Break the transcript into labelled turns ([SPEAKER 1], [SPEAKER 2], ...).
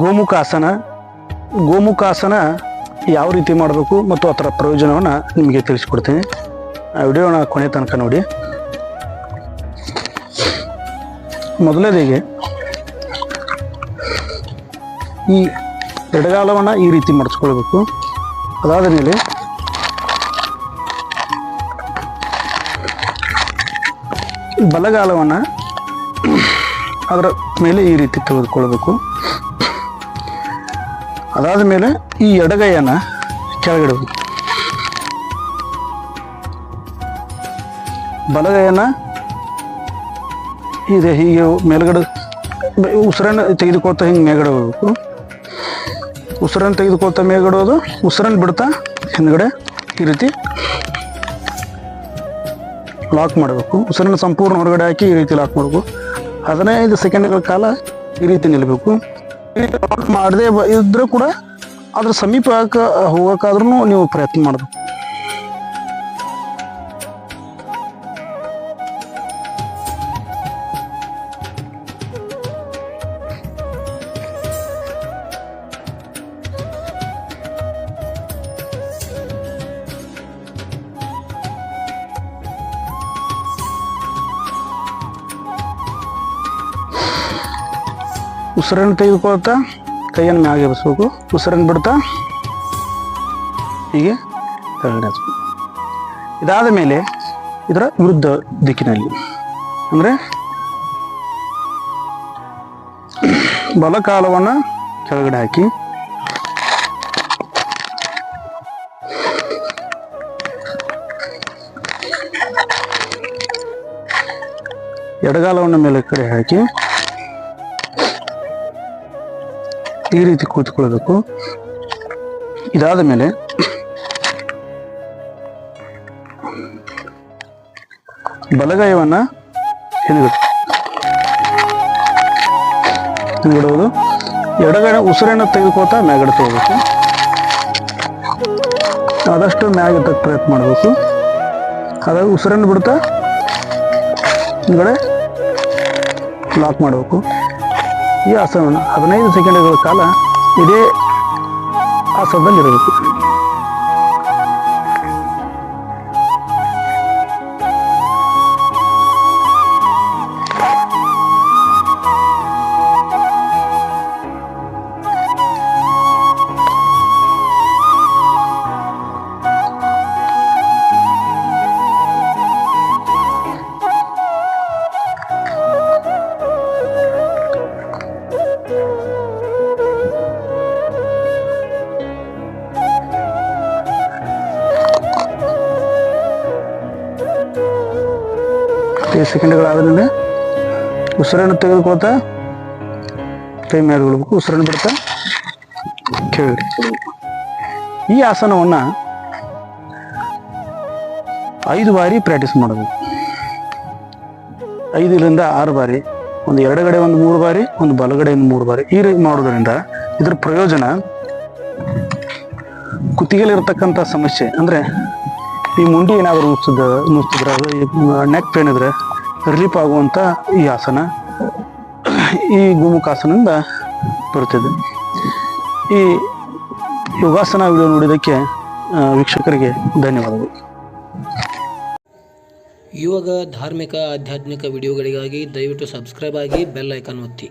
[SPEAKER 1] ಗೋಮುಖಾಸನ ಗೋಮುಖಾಸನ ಯಾವ ರೀತಿ ಮಾಡಬೇಕು ಮತ್ತು ಅದರ ಪ್ರಯೋಜನವನ್ನು ನಿಮಗೆ ತಿಳಿಸ್ಕೊಡ್ತೀನಿ. ಆ ವಿಡಿಯೋನ ಕೊನೆ ತನಕ ನೋಡಿ. ಮೊದಲನೇದಿಗೆ ಈ ಎಡಗಾಲವನ್ನು ಈ ರೀತಿ ಮಡಚ್ಕೊಳ್ಬೇಕು ಅದಾದ ಮೇಲೆ, ಬಲಗಾಲವನ್ನು ಅದರ ಮೇಲೆ ಈ ರೀತಿ ತೆಗೆದುಕೊಳ್ಳಬೇಕು. ಅದಾದ ಮೇಲೆ ಈ ಎಡಗೈಯನ್ನು ಕೆಳಗಿಡಬೇಕು ಬಲಗೈಯನ್ನು ಇದೆ ಹೀಗೆ ಮೇಲ್ಗಡೆ ಉಸಿರನ್ನು ತೆಗೆದುಕೊಳ್ತಾ ಹಿಂಗೆ ಮೇಲ್ಗಡೆ ಹೋಗ್ಬೇಕು. ಉಸಿರನ್ನು ತೆಗೆದುಕೊಳ್ತಾ ಮೇಗಡೋದು ಉಸಿರನ್ನು ಬಿಡ್ತಾ ಹಿಂದ್ಗಡೆ ಈ ರೀತಿ ಲಾಕ್ ಮಾಡಬೇಕು. ಉಸಿರನ್ನು ಸಂಪೂರ್ಣ ಹೊರಗಡೆ ಹಾಕಿ ಈ ರೀತಿ ಲಾಕ್ ಮಾಡಬೇಕು. ಹದಿನೈದು ಸೆಕೆಂಡ್ಗಳ ಕಾಲ ಈ ರೀತಿ ನಿಲ್ಲಬೇಕು. ಮಾಡದೆ ಇದ್ದರೂ ಕೂಡ ಅದ್ರ ಸಮೀಪ ಹೋಗೋಕ್ಕಾದ್ರೂ ನೀವು ಪ್ರಯತ್ನ ಮಾಡಬೇಕು. ಉಸಿರನ್ನು ತೆಗೆದುಕೊಳ್ತಾ ಕೈಯನ್ನು ಮ್ಯಾಗೆ ಬಸ್ಬೇಕು ಉಸಿರನ್ನು ಬಿಡ್ತಾ ಹೀಗೆ ಕೆಳಗಡೆ ಇದಾದ ಮೇಲೆ ಇದರ ವಿರುದ್ಧ ದಿಕ್ಕಿನಲ್ಲಿ ಅಂದರೆ ಬಲಕಾಲವನ್ನು ಕೆಳಗಡೆ ಹಾಕಿ. ಎಡಗಾಲವನ್ನು ಮೇಲೆ ಕಡೆ ಹಾಕಿ. ಈ ರೀತಿ ಕೂತ್ಕೊಳ್ಬೇಕು. ಇದಾದ ಮೇಲೆ ಬಲಗೈವನ್ನ ಹಿಂದ್ಗಡೆ ಹಿಂದ್ಗಡೋದು ಎಡಗಡೆ ಉಸಿರನ್ನು ತೆಗೆದುಕೋತಾ ಮ್ಯಾಗಡೆ ತಗೋಬೇಕು. ಆದಷ್ಟು ಮ್ಯಾಗ ಎತ್ತಕ್ಕೆ ಪ್ರಯತ್ನ ಮಾಡಬೇಕು. ಅದಾಗ ಉಸಿರನ್ನು ಬಿಡ್ತಾ ಹಿಂದ್ಗಡೆ ಲಾಕ್ ಮಾಡಬೇಕು. ಈ ಆಸನವನ್ನು ಹದಿನೈದು ಸೆಕೆಂಡ್ಗಳ ಕಾಲ ಇದೇ ಆಸನದಲ್ಲಿ ಇರಬೇಕು ಹದಿನೈದು ಸೆಕೆಂಡ್ಗಳಾದ ಮೇಲೆ ಉಸಿರನ್ನು ತೆಗೆದುಕೊಳ್ತಾ ಕೈ ಮೇಲೆ ಬಿಡ್ಬೇಕು ಉಸಿರನ್ನು ಬಿಡ್ತಾ ಕೇಳಿ ಈ ಆಸನವನ್ನು ಐದು ಬಾರಿ ಪ್ರಾಕ್ಟೀಸ್ ಮಾಡಬೇಕು ಐದರಿಂದ ಆರು ಬಾರಿ, ಒಂದು ಎರಡುಗಡೆ ಒಂದು ಮೂರು ಬಾರಿ, ಒಂದು ಬಲಗಡೆ ಒಂದು ಮೂರು ಬಾರಿ. ಈ ರೀತಿ ಮಾಡೋದ್ರಿಂದ ಇದರ ಪ್ರಯೋಜನ ಕುತ್ತಿಗೆಲಿರ್ತಕ್ಕಂಥ ಸಮಸ್ಯೆ ಅಂದರೆ ಈ ಮುಂಡಿ ಏನಾದರೂ ಮುಚ್ಚಿದ ಮುಚ್ಚಿದ್ರೆ ಅದು ನೆಕ್ ಪೇನ್ ಇದ್ರೆ ರಿಲೀಫ್ ಆಗುವಂಥ ಈ ಆಸನ, ಈ ಗುಮುಖಾಸನದಿಂದ ಬರುತ್ತಿದೆ. ಈ ಯೋಗಾಸನ ವಿಡಿಯೋ ನೋಡಿದ್ದಕ್ಕೆ ವೀಕ್ಷಕರಿಗೆ ಧನ್ಯವಾದಗಳು.
[SPEAKER 2] ಇವಾಗ ಧಾರ್ಮಿಕ, ಆಧ್ಯಾತ್ಮಿಕ ವಿಡಿಯೋಗಳಿಗಾಗಿ ದಯವಿಟ್ಟು ಸಬ್ಸ್ಕ್ರೈಬ್ ಆಗಿ ಬೆಲ್ ಐಕಾನ್ ಒತ್ತಿ.